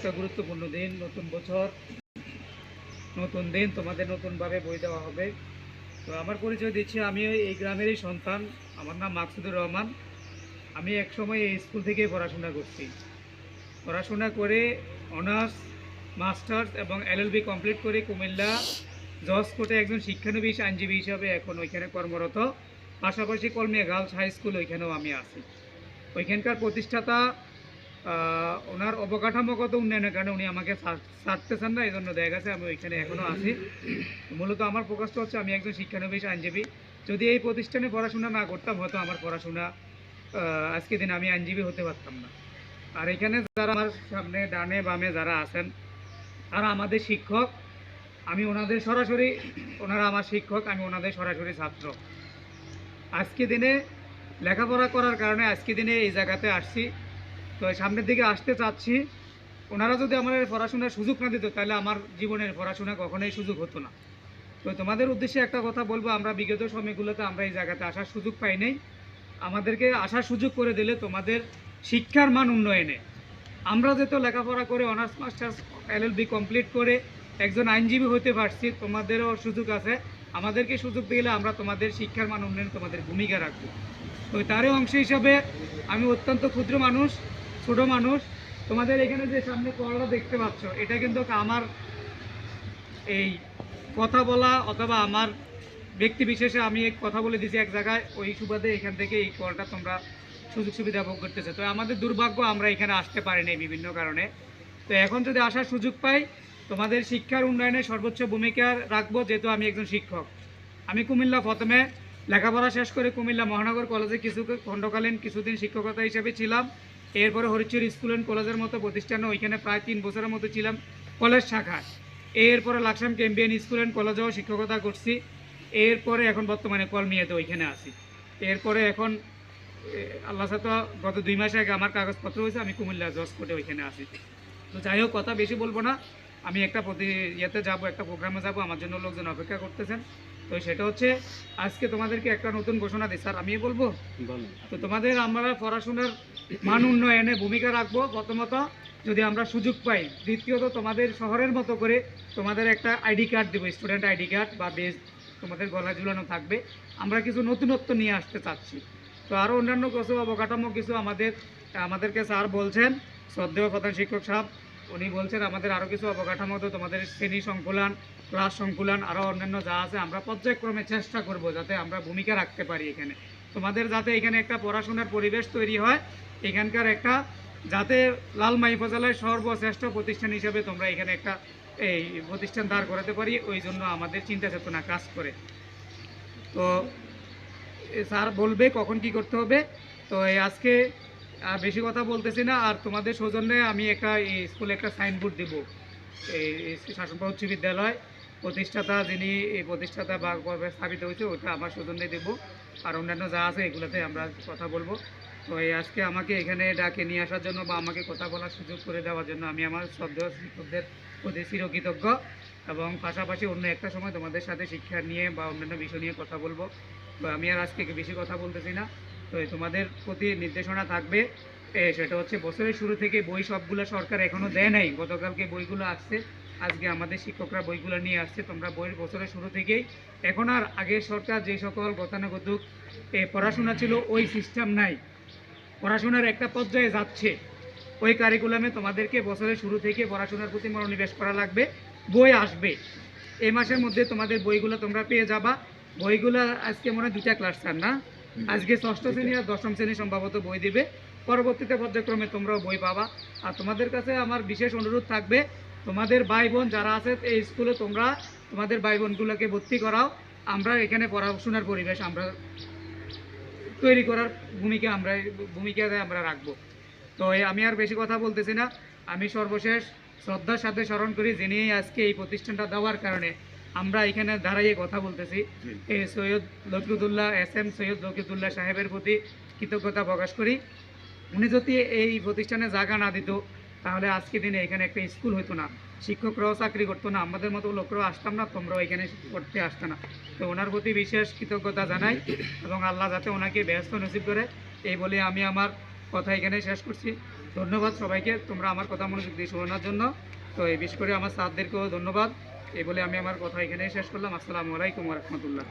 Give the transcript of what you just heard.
একটা গুরুত্বপূর্ণ দিন, নতুন বছর, নতুন দিন, তোমাদের নতুনভাবে বই দেওয়া হবে। তো আমার পরিচয় দিচ্ছি, আমি এই গ্রামেরই সন্তান, আমার নাম মাকসুদুর রহমান। আমি একসময় এই স্কুল থেকে পড়াশোনা করছি। পড়াশোনা করে অনার্স, মাস্টার্স এবং এলএলবি কমপ্লিট করে কুমিল্লা জজ কোর্টে একজন শিক্ষানবিশ আইনজীবী হিসাবে এখন ওইখানে কর্মরত। পাশাপাশি কলমিয়া গার্লস হাই স্কুল ওইখানেও আমি আছি। ওইখানকার প্রতিষ্ঠাতা অবকাঠামোগত উন্নয়নের কারণে উনি আমাকে ছাড়- ছাড়তেছেন না এই জন্য দেখা গেছে আমি ওইখানে এখনও আছি। মূলত আমার ফোকাসটা হচ্ছে আমি একজন শিক্ষানবিশ আইনজীবী। যদি এই প্রতিষ্ঠানে পড়াশোনা না করতাম, হয়তো আমার পড়াশোনা আজকে দিন আমি আইনজীবী হতে পারতাম না। আর এখানে যারা আমার সামনে ডানে বামে যারা আছেন, তারা আমাদের শিক্ষক, আমি ওনাদের সরাসরি, ওনারা আমার শিক্ষক, আমি ওনাদের সরাসরি ছাত্র। আজকে দিনে লেখাপড়া করার কারণে আজকে দিনে এই জায়গাতে আসছি। তো সামনের দিকে আসতে চাচ্ছি। ওনারা যদি আমাদের পড়াশোনার সুযোগ না দিত, তাহলে আমার জীবনের পড়াশোনা কখনোই সুযোগ হতো না। তো তোমাদের উদ্দেশ্যে একটা কথা বলব, আমরা বিগত সময়গুলোতে আমরা এই জায়গাতে আসার সুযোগ পাই নাই। আমাদেরকে আসার সুযোগ করে দিলে তোমাদের শিক্ষার মান উন্নয়নে। আমরা যেহেতু লেখাপড়া করে অনার্স, মাস্টার্স এলএলবি কমপ্লিট করে একজন আইনজীবী হতে পারছি, তোমাদেরও সুযোগ আছে। আমাদেরকে সুযোগ দিলে আমরা তোমাদের শিক্ষার মান উন্নয়নে তোমাদের ভূমিকা রাখব। তো তারই অংশ হিসাবে আমি অত্যন্ত ক্ষুদ্র মানুষ। ছোট মানুষ, তোমাদের এখানে যে সামনে কলটা দেখতে পাচ্ছ, এটা কিন্তু আমার এই কথা বলা অথবা আমার ব্যক্তি বিশেষে আমি এক কথা বলে দিয়েছি এক জায়গায়, ওই সুবাদে এখান থেকে এই কলটা তোমরা সুযোগ সুবিধা ভোগ করতেছে। তো আমাদের দুর্ভাগ্য, আমরা এখানে আসতে পারি পারিনি বিভিন্ন কারণে। তো এখন যদি আসার সুযোগ পাই, তোমাদের শিক্ষার উন্নয়নে সর্বোচ্চ ভূমিকা রাখব, যেহেতু আমি একজন শিক্ষক। আমি কুমিল্লা প্রথমে লেখাপড়া শেষ করে কুমিল্লা মহানগর কলেজে কিছু খণ্ডকালীন, কিছুদিন শিক্ষকতা হিসেবে ছিলাম। এরপরে হরিচুর স্কুল অ্যান্ড কলেজের মতো প্রতিষ্ঠানে ওইখানে প্রায় তিন বছরের মতো ছিলাম, কলেজ শাখা। এরপরে লাকসাম ক্যাম্পিয়ান স্কুল অ্যান্ড কলেজেও শিক্ষকতা করছি। এরপরে এখন বর্তমানে কলমিয়াতে ওইখানে আছি। এরপরে এখন আল্লাহ সাথে গত দুই মাস আগে আমার কাগজপত্র হয়েছে, আমি কুমিল্লা জজ কোর্টে ওইখানে আসি তো যাই হোক, কথা বেশি বলব না। আমি একটা প্রতি, ইয়েতে যাব, একটা প্রোগ্রামে যাব, আমার জন্য লোকজন অপেক্ষা করতেছেন। তো সেটা হচ্ছে আজকে তোমাদেরকে একটা নতুন ঘোষণা দিই। স্যার আমি বলব? তো তোমাদের আমরা পড়াশোনার মান উন্নয়নে ভূমিকা রাখব। প্রথমত যদি আমরা সুযোগ পাই দ্বিতীয়ত তোমাদের শহরের মতো করে তোমাদের একটা আইডি কার্ড দেবো স্টুডেন্ট আইডি কার্ড বা বেস তোমাদের গলা ঝুলানো থাকবে। আমরা কিছু নতুনত্ব নিয়ে আসতে চাচ্ছি। তো আরও অন্যান্য কিছু অবকাঠামো কিছু আমাদের আমাদেরকে স্যার বলছেন। শ্রদ্ধেয় প্রধান শিক্ষক সাহেব উনি বলছেন, আমাদের আরও কিছু অবকাঠামো তো তোমাদের শ্রেণি সংকুলন, ক্লাস সংকুলন আরও অন্যান্য যা আছে, আমরা পর্যায়ক্রমে চেষ্টা করব যাতে আমরা ভূমিকা রাখতে পারি এখানে। তোমাদের যাতে এখানে একটা পড়াশোনার পরিবেশ তৈরি হয়, এখানকার একটা যাতে লাল মাইফজালায় সর্বশ্রেষ্ঠ প্রতিষ্ঠান হিসেবে তোমরা এখানে একটা এই প্রতিষ্ঠান দাঁড় করাতে পারি, ওই জন্য আমাদের চিন্তা চেতনা কাজ করে। তো স্যার বলবে কখন কি করতে হবে? তো আজকে আর বেশি কথা বলতেছি না, আর তোমাদের সৌজন্যে আমি একটা স্কুলে একটা সাইনবোর্ড দেবো। এই শাসনপা উচ্চ বিদ্যালয় প্রতিষ্ঠাতা যিনি এই প্রতিষ্ঠাতা বা স্থাপিত হয়েছে, ওটা আমার সৌজন্যে দেবো। আর অন্যান্য যা আছে এগুলোতে আমরা কথা বলব। তো এই আজকে আমাকে এখানে ডাকে নিয়ে আসার জন্য বা আমাকে কথা বলার সুযোগ করে দেওয়ার জন্য আমি আমার শ্রদ্ধেয় শিক্ষকদের প্রতি চিরকৃতজ্ঞ। এবং পাশাপাশি অন্য একটা সময় তোমাদের সাথে শিক্ষা নিয়ে বা অন্যান্য বিষয় নিয়ে কথা বলব। আমি আর আজকে বেশি কথা বলতেছি না। তো তোমাদের প্রতি নির্দেশনা থাকবে। সেটা হচ্ছে বছরের শুরু থেকে বই সবগুলো সরকার এখনও দেয় নাই। গতকালকে বইগুলো আসছে। আজকে আমাদের শিক্ষকরা বইগুলো নিয়ে আসছে। তোমরা বইয়ের বছরের শুরু থেকেই এখন আর আগে সরকার যে সকল গতানুগতিক পড়াশোনা ছিল ওই সিস্টেম নাই। পড়াশোনার একটা পর্যায়ে যাচ্ছে। ওই কারিকুলামে তোমাদেরকে বছরের শুরু থেকে পড়াশোনার প্রতি মনোনিবেশ করা লাগবে। বই আসবে। এই মাসের মধ্যে তোমাদের বইগুলো তোমরা পেয়ে যাবা। বইগুলো আজকে মনে হয় দুটা ক্লাস স্যার না? আজকে ষষ্ঠ শ্রেণি আর দশম শ্রেণি সম্ভবত বই দিবে। পরবর্তীতে পর্যায়ক্রমে তোমরাও বই পাবা। আর তোমাদের কাছে আমার বিশেষ অনুরোধ থাকবে তোমাদের ভাই বোন যারা আছে এই স্কুলে তোমরা তোমাদের ভাই বোনগুলোকে ভর্তি করাও। আমরা এখানে পড়াশোনার পরিবেশ আমরা তৈরি করার ভূমিকা আমরা ভূমিকাতে আমরা রাখব। তো আমি আর বেশি কথা বলতেছি না। আমি সর্বশেষ শ্রদ্ধার সাথে স্মরণ করি যিনি আজকে এই প্রতিষ্ঠানটা দেওয়ার কারণে। আমরা এখানে দাঁড়াইয়ে কথা বলতেছি। এই সৈয়দ লকিতুল্লাহ এস এম সৈয়দ লকিতুল্লাহ সাহেবের প্রতি কৃতজ্ঞতা প্রকাশ করি। উনি যদি এই প্রতিষ্ঠানে জায়গা না দিত তাহলে আজকে দিনে এখানে একটা স্কুল হতো না। শিক্ষকরাও চাকরি করতো না আমাদের মতো লোকরাও আসতাম না তোমরাও এখানে পড়তে আসতো না। তো ওনার প্রতি বিশেষ কৃতজ্ঞতা জানাই এবং আল্লাহ যাতে ওনাকে ব্যস্ত নসিব করে এই বলে আমি আমার কথা এখানে শেষ করছি। ধন্যবাদ সবাইকে তোমরা আমার কথা মনোযোগ দিয়ে শোনার জন্য। তো এই বিশেষ করে আমার সাথদেরকেও ধন্যবাদ। এই বলে আমি আমার কথা এখানেই শেষ করলাম। আসসালামু আলাইকুম রহমতুল্লাহ।